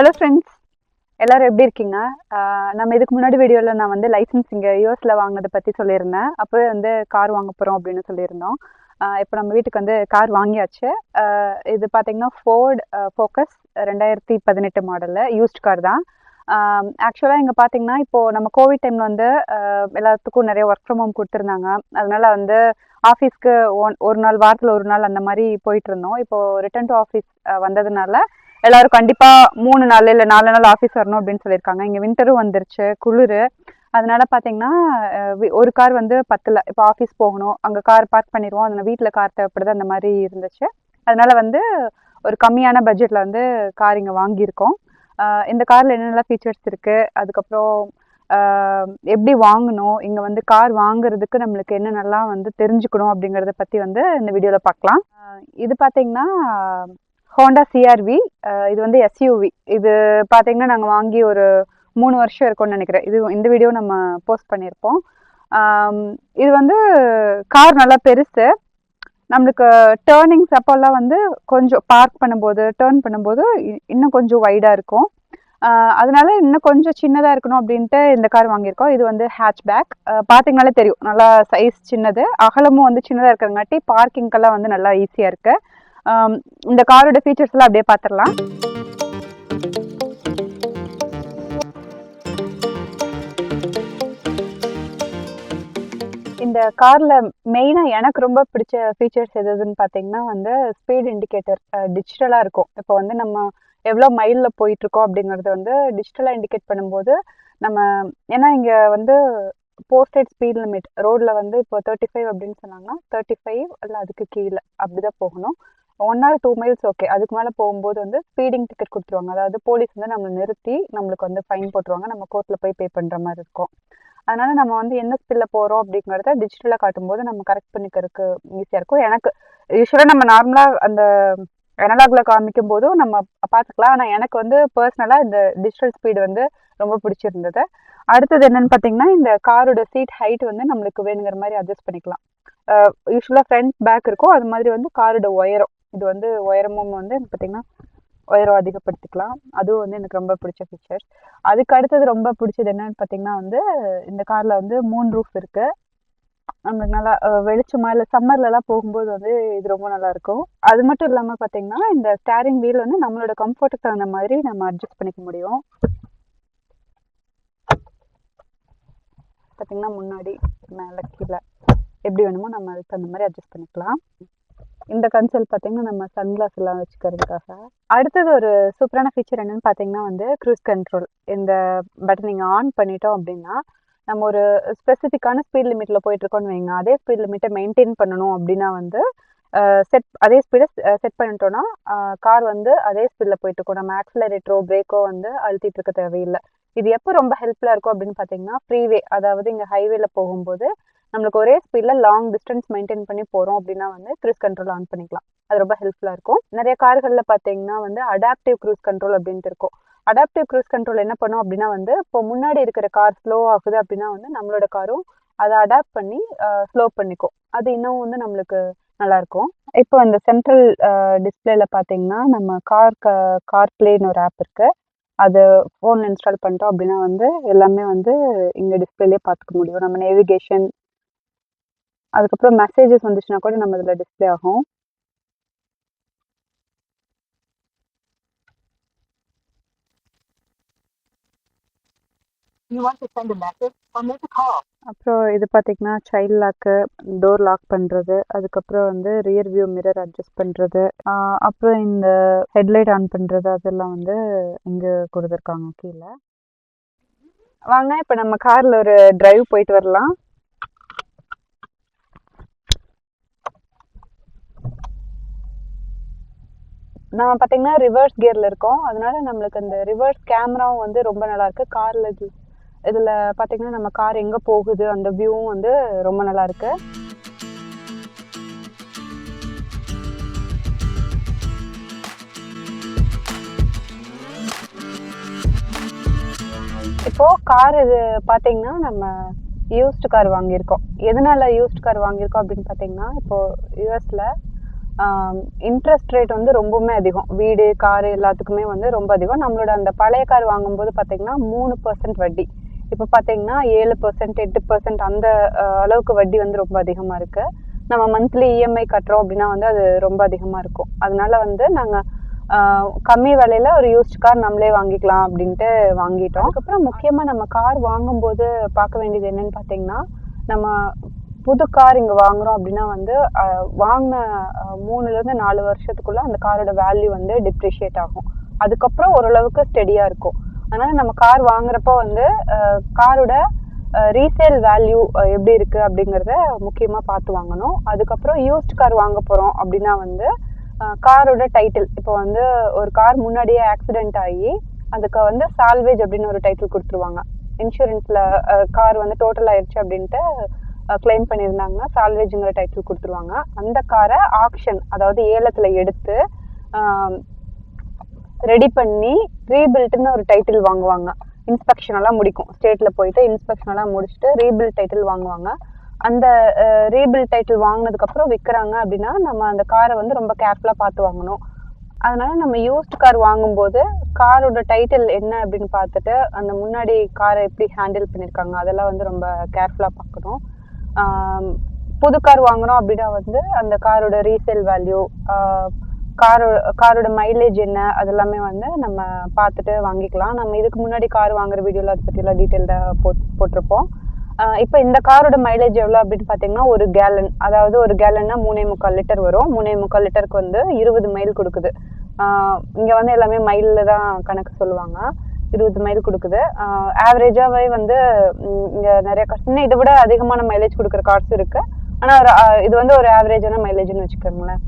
Hello friends எல்லோரும் எப்படி இருக்கீங்க? நம்ம இதுக்கு முன்னாடி வீடியோவில் நான் வந்து லைசன்ஸ் இங்கே யூஎஸில் வாங்கினதை பற்றி சொல்லியிருந்தேன். அப்போ வந்து கார் வாங்க போகிறோம் அப்படின்னு சொல்லியிருந்தோம். இப்போ நம்ம வீட்டுக்கு வந்து கார் வாங்கியாச்சு. இது பார்த்தீங்கன்னா ஃபோர்ட் ஃபோக்கஸ் ரெண்டாயிரத்தி பதினெட்டு மாடலில் யூஸ்ட் கார் தான். ஆக்சுவலாக இங்கே பார்த்தீங்கன்னா இப்போது நம்ம கோவிட் டைமில் வந்து எல்லாத்துக்கும் நிறைய ஒர்க் ஃப்ரம் ஹோம் கொடுத்துருந்தாங்க. அதனால் வந்து ஆஃபீஸ்க்கு ஒன் ஒரு நாள் வாரத்தில் ஒரு நாள் அந்த மாதிரி போயிட்டு இருந்தோம். இப்போது ரிட்டர்ன் டு ஆஃபீஸ் வந்ததுனால எல்லாரும் கண்டிப்பா மூணு நாள் இல்ல நாலு நாள் ஆஃபீஸ் வரணும் அப்படின்னு சொல்லியிருக்காங்க. இங்க விண்டரும் வந்துருச்சு குளிர். அதனால பாத்தீங்கன்னா ஒரு கார் வந்து பத்தல. இப்போ ஆஃபீஸ் போகணும் அங்க கார் பார்க் பண்ணிடுவோம் அதனால வீட்டில் கார் தேவைப்படுது அந்த மாதிரி இருந்துச்சு. அதனால வந்து ஒரு கம்மியான பட்ஜெட்ல வந்து கார் இங்க வாங்கியிருக்கோம். இந்த கார்ல என்னென்ன ஃபீச்சர்ஸ் இருக்கு? அதுக்கப்புறம் எப்படி வாங்கணும்? இங்க வந்து கார் வாங்குறதுக்கு நம்மளுக்கு என்னென்னலாம் வந்து தெரிஞ்சுக்கணும் அப்படிங்கறத பத்தி வந்து இந்த வீடியோல பார்க்கலாம் இது பாத்தீங்கன்னா ஹோண்டா சிஆர்வி இது வந்து எஸ்யூவி இது பார்த்தீங்கன்னா நாங்கள் வாங்கி ஒரு மூணு வருஷம் இருக்கும்னு நினைக்கிறேன். இது இந்த வீடியோ நம்ம போஸ்ட் பண்ணியிருப்போம். இது வந்து கார் நல்லா பெருசு. நம்மளுக்கு டேர்னிங்ஸ் அப்போல்லாம் வந்து கொஞ்சம் பார்க் பண்ணும்போது டேர்ன் பண்ணும்போது இன்னும் கொஞ்சம் வைடாக இருக்கும். அதனால இன்னும் கொஞ்சம் சின்னதாக இருக்கணும் அப்படின்ட்டு இந்த கார் வாங்கியிருக்கோம். இது வந்து ஹேட்ச்பேக் பார்த்தீங்கனாலே தெரியும். நல்லா சைஸ் சின்னது. அகலமும் வந்து சின்னதாக இருக்கிறங்காட்டி பார்க்கிங்கெல்லாம் வந்து நல்லா ஈஸியாக இருக்குது இந்த காரோட ஃபீச்சர்ஸ் எல்லாம் அப்படியே பார்த்துடலாம் இந்த காரில் மெயினாக எனக்கு ரொம்ப பிடிச்ச ஃபீச்சர்ஸ் எதுன்னு பார்த்தீங்கன்னா வந்து ஸ்பீட் இண்டிகேட்டர் டிஜிட்டலாக இருக்கும். இப்போ வந்து நம்ம எவ்வளோ மைலில் போயிட்டுருக்கோம் அப்படிங்கிறது வந்து டிஜிட்டலாக இண்டிகேட் பண்ணும்போது நம்ம ஏன்னா இங்கே வந்து போஸ்டட் ஸ்பீட் லிமிட் ரோட்டில் வந்து இப்போ தேர்ட்டி ஃபைவ் அப்படின்னு சொன்னாங்கன்னா தேர்ட்டி ஃபைவ் இல்லை அதுக்கு கீழே அப்படிதான் போகணும். One or two miles okay அதுக்கு மேலே போகும்போது வந்து ஸ்பீடிங் டிக்கெட் கொடுத்துருவாங்க. அதாவது போலீஸ் வந்து நம்மளை நிறுத்தி நம்மளுக்கு வந்து ஃபைன் போட்டுருவாங்க. நம்ம கோர்ட்டில் போய் பே பண்ணுற மாதிரி இருக்கும். அதனால நம்ம வந்து என்ன ஸ்பீடில் போகிறோம் அப்படிங்கிறத டிஜிட்டலாக காட்டும்போது நம்ம கரெக்ட் பண்ணிக்கிறதுக்கு ஈஸியாக இருக்கும். எனக்கு யூஸ்வலாக நம்ம நார்மலாக அந்த அனலாக்ல காமிக்கும் போதும் நம்ம பார்த்துக்கலாம். ஆனால் எனக்கு வந்து பர்சனலாக இந்த டிஜிட்டல் ஸ்பீடு வந்து ரொம்ப பிடிச்சிருந்தது. அடுத்தது என்னன்னு பார்த்தீங்கன்னா இந்த காரோட சீட் ஹைட் வந்து நம்மளுக்கு வேணுங்கிற மாதிரி அட்ஜஸ்ட் பண்ணிக்கலாம். யூஸ்வலாக ஃப்ரண்ட் பேக் இருக்கும். அது மாதிரி வந்து காரோட உயரம் இது வந்து உயரமும் வந்து பார்த்தீங்கன்னா உயரம் அதிகப்படுத்திக்கலாம். அதுவும் வந்து எனக்கு ரொம்ப பிடிச்ச ஃபீச்சர்ஸ் அதுக்கு அடுத்தது ரொம்ப பிடிச்சது என்னன்னு பார்த்தீங்கன்னா வந்து இந்த காரில் வந்து மூணு ரூஃப் இருக்கு. நம்மளுக்கு நல்லா வெளிச்சமாக இல்லை சம்மர்லலாம் போகும்போது வந்து இது ரொம்ப நல்லா இருக்கும். அது மட்டும் இல்லாமல் பார்த்தீங்கன்னா இந்த ஸ்டேரிங் வீல் வந்து நம்மளோட கம்ஃபர்ட்டுக்கு தகுந்த மாதிரி நம்ம அட்ஜஸ்ட் பண்ணிக்க முடியும். பார்த்தீங்கன்னா முன்னாடி மேலே கீழே எப்படி வேணுமோ நம்ம அதுக்கு தகுந்த மாதிரி அட்ஜஸ்ட் பண்ணிக்கலாம். இந்த கன்சோல் பார்த்தீங்கன்னா நம்ம சன்கிளாஸ் எல்லாம் வச்சுக்கிறதுக்காக. அடுத்தது ஒரு சூப்பரான ஃபீச்சர் என்னன்னு பார்த்தீங்கன்னா வந்து க்ரூஸ் கண்ட்ரோல் இந்த பட்டன் நீங்கள் ஆன் பண்ணிட்டோம் அப்படின்னா நம்ம ஒரு ஸ்பெசிஃபிக்கான ஸ்பீட் லிமிட்டில் போயிட்டு இருக்கோம்னு வைங்க. அதே ஸ்பீட் லிமிட்டை மெயின்டைன் பண்ணணும் அப்படின்னா வந்து செட் அதே ஸ்பீடை செட் பண்ணிட்டோம்னா கார் வந்து அதே ஸ்பீடில் போயிட்டு இருக்கும் நம்ம ஆக்சிலரேட்டரோ பிரேக்கோ வந்து அழுத்திட்டு இருக்க தேவையில்லை. இது எப்போ ரொம்ப ஹெல்ப்ஃபுல்லாக இருக்கும் அப்படின்னு பார்த்தீங்கன்னா ஃப்ரீவே அதாவது இங்கே ஹைவேல போகும்போது நம்மளுக்கு ஒரே ஸ்பீடில் லாங் டிஸ்டன்ஸ் மெயின்டைன் பண்ணி போகிறோம் அப்படின்னா வந்து க்ரூஸ் கண்ட்ரோல் ஆன் பண்ணிக்கலாம். அது ரொம்ப ஹெல்ப்ஃபுல்லாக இருக்கும். நிறைய கார்களில் பார்த்தீங்கன்னா வந்து அடாப்டிவ் க்ரூஸ் கண்ட்ரோல் அப்படின்ட்டு இருக்கும். அடாப்டிவ் க்ரூஸ் கண்ட்ரோல் என்ன பண்ணும் அப்படின்னா வந்து இப்போ முன்னாடி இருக்கிற கார் ஸ்லோ ஆகுது அப்படின்னா வந்து நம்மளோட காரும் அதை அடாப்ட் பண்ணி ஸ்லோ பண்ணிக்கும். அது இன்னும் வந்து நம்மளுக்கு நல்லா இருக்கும். இப்போ இந்த சென்ட்ரல் டிஸ்பிளேல பார்த்தீங்கன்னா நம்ம கார் கார் பிளேன்னு ஒரு ஆப் இருக்கு. அது ஃபோன் இன்ஸ்டால் பண்ணிட்டோம் அப்படின்னா வந்து எல்லாமே வந்து இங்கே டிஸ்பிளேலேயே பார்த்துக்க முடியும். நம்ம நேவிகேஷன் அதுக்கப்புறம் மெசேஜஸ் வந்துச்சுன்னா கூட நம்ம இதில் டிஸ்ப்ளே ஆகும். Message or make a call? அப்புறம் இது பார்த்தீங்கன்னா சைல்ட் லாக்கு டோர் லாக் பண்ணுறது அதுக்கப்புறம் வந்து ரியர் வியூ மிரர் அட்ஜஸ்ட் பண்ணுறது அப்புறம் இந்த ஹெட்லைட் ஆன் பண்ணுறது அதெல்லாம் வந்து இங்கே கொடுத்துருக்காங்க கீழே. வாங்க இப்போ நம்ம காரில் ஒரு டிரைவ் போயிட்டு வரலாம். நம்ம பார்த்தீங்கன்னா ரிவர்ஸ் கியரில் இருக்கோம். அதனால நம்மளுக்கு அந்த ரிவர்ஸ் கேமராவும் வந்து ரொம்ப நல்லாயிருக்கு காரில் இது இதில் பார்த்தீங்கன்னா நம்ம கார் எங்கே போகுது அந்த வியூவும் வந்து ரொம்ப நல்லா இப்போது கார் இது பார்த்தீங்கன்னா நம்ம யூஸ்டு கார் வாங்கியிருக்கோம். எதனால யூஸ்டு கார் வாங்கியிருக்கோம் அப்படின்னு பார்த்தீங்கன்னா இப்போது யூஎஸில் இன்ட்ரெஸ்ட் ரேட் வந்து ரொம்பவுமே அதிகம். வீடு காரு எல்லாத்துக்குமே வந்து ரொம்ப அதிகம். நம்மளோட அந்த பழைய கார் வாங்கும்போது பார்த்தீங்கன்னா மூணு பர்சன்ட் வட்டி. இப்போ பார்த்தீங்கன்னா ஏழு பர்சன்ட் எட்டு பர்சன்ட் அந்த அளவுக்கு வட்டி வந்து ரொம்ப அதிகமாக இருக்குது நம்ம மந்த்லி இஎம்ஐ கட்டுறோம் அப்படின்னா வந்து அது ரொம்ப அதிகமாக இருக்கும். அதனால வந்து நாங்கள் கம்மி விலையில ஒரு யூஸ்ட் கார் நம்மளே வாங்கிக்கலாம் அப்படின்ட்டு வாங்கிட்டோம். அதுக்கப்புறம் முக்கியமாக நம்ம கார் வாங்கும்போது பார்க்க வேண்டியது என்னன்னு பார்த்தீங்கன்னா நம்ம புது கார் இங்கே வாங்குறோம் அப்படின்னா வந்து வாங்கின மூணுலேருந்து நாலு வருஷத்துக்குள்ள அந்த காரோட வேல்யூ வந்து டிப்ரிஷியேட் ஆகும். அதுக்கப்புறம் ஓரளவுக்கு ஸ்டெடியாக இருக்கும். அதனால் நம்ம கார் வாங்குறப்போ வந்து காரோட ரீசேல் வேல்யூ எப்படி இருக்குது அப்படிங்கிறத முக்கியமாக பார்த்து வாங்கணும். அதுக்கப்புறம் யூஸ்ட் கார் வாங்க போகிறோம் அப்படின்னா வந்து காரோட டைட்டில் இப்போ வந்து ஒரு கார் முன்னாடியே ஆக்சிடென்ட் ஆகி அதுக்கு வந்து சால்வேஜ் அப்படின்னு ஒரு டைட்டில் கொடுத்துருவாங்க. இன்சூரன்ஸில் கார் வந்து டோட்டல் ஆயிடுச்சு அப்படின்ட்டு கிளைம் பண்ணியிருந்தாங்கன்னா சால்வேஜுங்கிற டைட்டில் கொடுத்துருவாங்க. அந்த காரை ஆக்ஷன் அதாவது ஏலத்தில் எடுத்து ரெடி பண்ணி ரீபில்ட்னு ஒரு டைட்டில் வாங்குவாங்க. இன்ஸ்பெக்ஷனெல்லாம் முடிக்கும். ஸ்டேட்டில் போயிட்டு இன்ஸ்பெக்ஷனெல்லாம் முடிச்சுட்டு ரீபில் டைட்டில் வாங்குவாங்க. அந்த ரீபில் டைட்டில் வாங்கினதுக்கப்புறம் விற்கிறாங்க அப்படின்னா நம்ம அந்த காரை வந்து ரொம்ப கேர்ஃபுல்லாக பார்த்து வாங்கணும். அதனால நம்ம யூஸ்ட் கார் வாங்கும்போது காரோட டைட்டில் என்ன அப்படின்னு பார்த்துட்டு அந்த முன்னாடி காரை எப்படி ஹேண்டில் பண்ணியிருக்காங்க அதெல்லாம் வந்து ரொம்ப கேர்ஃபுல்லாக பார்க்கணும். புது கார் வாங்குறோம் அப்படின்னா வந்து அந்த காரோட ரீசேல் வேல்யூ காரோ காரோட மைலேஜ் என்ன அதெல்லாமே வந்து நம்ம பார்த்துட்டு வாங்கிக்கலாம். நம்ம இதுக்கு முன்னாடி கார் வாங்குற வீடியோவில் அதை பற்றிலாம் டீட்டெயில்டாக போட் போட்டிருப்போம். இப்போ இந்த காரோட மைலேஜ் எவ்வளோ அப்படின்னு பார்த்தீங்கன்னா ஒரு கேலன் அதாவது ஒரு கேலன்னா மூணே முக்கால் லிட்டர் வரும். மூணே முக்கால் லிட்டருக்கு வந்து இருபது மைல் கொடுக்குது. இங்கே வந்து எல்லாமே மைலில் தான் கணக்கு சொல்லுவாங்க. இருபது மைல் கொடுக்குது. ஆவரேஜாகவே வந்து இங்கே நிறைய கஷ்டம் இன்னும் இதை விட அதிகமான மைலேஜ் கொடுக்குற கார்ஸ் இருக்கு. ஆனால் ஒரு இது வந்து ஒரு ஆவரேஜான மைலேஜ்னு வச்சுக்கோங்களேன்.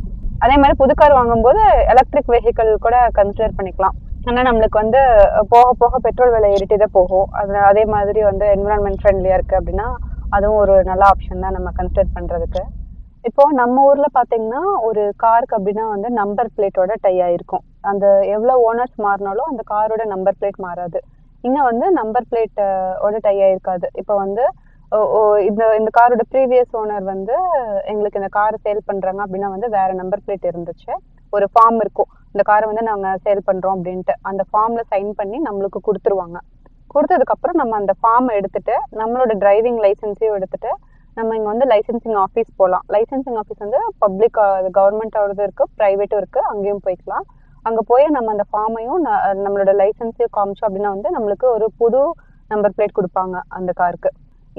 அதே மாதிரி புது கார் வாங்கும்போது எலக்ட்ரிக் வெஹிக்கிள் கூட கன்சிடர் பண்ணிக்கலாம். ஆனால் நம்மளுக்கு வந்து போக போக பெட்ரோல் விலை ஏறிட்டே தான் போகும். அது அதே மாதிரி வந்து என்விரான்மெண்ட் ஃப்ரெண்ட்லியாக இருக்குது அப்படின்னா அதுவும் ஒரு நல்ல ஆப்ஷன் தான் நம்ம கன்சிடர் பண்ணுறதுக்கு இப்போ நம்ம ஊரில் பார்த்தீங்கன்னா ஒரு காருக்கு அப்படின்னா வந்து நம்பர் பிளேட்டோட டை ஆயிருக்கும். அந்த எவ்வளோ ஓனர்ஸ் மாறினாலும் அந்த காரோட நம்பர் பிளேட் மாறாது. இங்கே வந்து நம்பர் பிளேட் ஓட டை ஆயிருக்காது. இப்போ வந்து இந்த இந்த காரோட ப்ரீவியஸ் ஓனர் வந்து எங்களுக்கு இந்த காரை சேல் பண்ணுறாங்க அப்படின்னா வந்து வேற நம்பர் பிளேட் இருந்துச்சு. ஒரு ஃபார்ம் இருக்கும். இந்த காரை வந்து நாங்கள் சேல் பண்ணுறோம் அப்படின்ட்டு. அந்த ஃபார்மில் சைன் பண்ணி நம்மளுக்கு கொடுத்துருவாங்க. கொடுத்ததுக்கப்புறம் நம்ம அந்த ஃபார்மை எடுத்துட்டு நம்மளோட டிரைவிங் லைசன்ஸையும் எடுத்துட்டு நம்ம இங்கே வந்து லைசென்சிங் ஆஃபீஸ் போகலாம் லைசென்சிங் ஆஃபீஸ் வந்து பப்ளிக் கவர்மெண்ட்டோடது இருக்குது ப்ரைவேட்டும் இருக்குது அங்கேயும் போய்க்கலாம். அங்கே போய் நம்ம அந்த ஃபார்மையும் நம்மளோட லைசென்ஸையும் காமிச்சோம் அப்படின்னா வந்து நம்மளுக்கு ஒரு புது நம்பர் பிளேட் கொடுப்பாங்க அந்த காருக்கு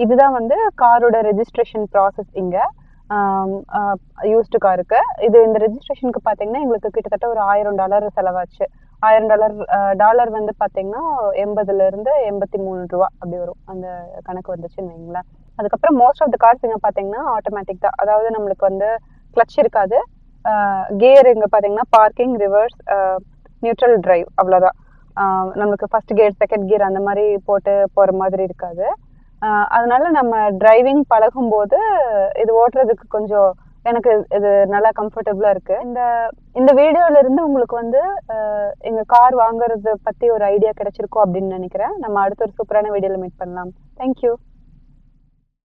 இதுதான் வந்து காரோட ரெஜிஸ்ட்ரேஷன் ப்ராசஸ் இங்கே. யூஸ்டு காருக்கு இது இந்த ரெஜிஸ்ட்ரேஷனுக்கு பார்த்தீங்கன்னா எங்களுக்கு கிட்டத்தட்ட ஒரு ஆயிரம் டாலர் செலவாச்சு. ஆயிரம் டாலர் டாலர் வந்து பார்த்தீங்கன்னா எண்பதுலேருந்து எண்பத்தி மூணு ரூபா அப்படி வரும். அந்த கணக்கு வந்துச்சுன்னு வைங்களேன் அதுக்கப்புறம் மோஸ்ட் ஆஃப் த கார்ஸ் இங்கே பார்த்தீங்கன்னா ஆட்டோமேட்டிக் தான். அதாவது நம்மளுக்கு வந்து கிளச் இருக்காது. கியர் இங்கே பார்த்தீங்கன்னா பார்க்கிங் ரிவர்ஸ் நியூட்ரல் டிரைவ் அவ்வளோதான் ஆஹ் நம்மளுக்கு ஃபர்ஸ்ட் கியர் செகண்ட் கியர் அந்த மாதிரி போட்டு போகிற மாதிரி இருக்காது. அதனால நம்ம டிரைவிங் பழகும்போது இது ஓட்டுறதுக்கு கொஞ்சம் எனக்கு இது நல்லா கம்ஃபர்டபுளாக இருக்குது இந்த இந்த வீடியோல இருந்து உங்களுக்கு வந்து எங்கள் கார் வாங்குறது பற்றி ஒரு ஐடியா கிடைச்சிருக்கோம் அப்படின்னு நினைக்கிறேன். நம்ம அடுத்த ஒரு சூப்பரான வீடியோவில் மீட் பண்ணலாம். தேங்க்யூ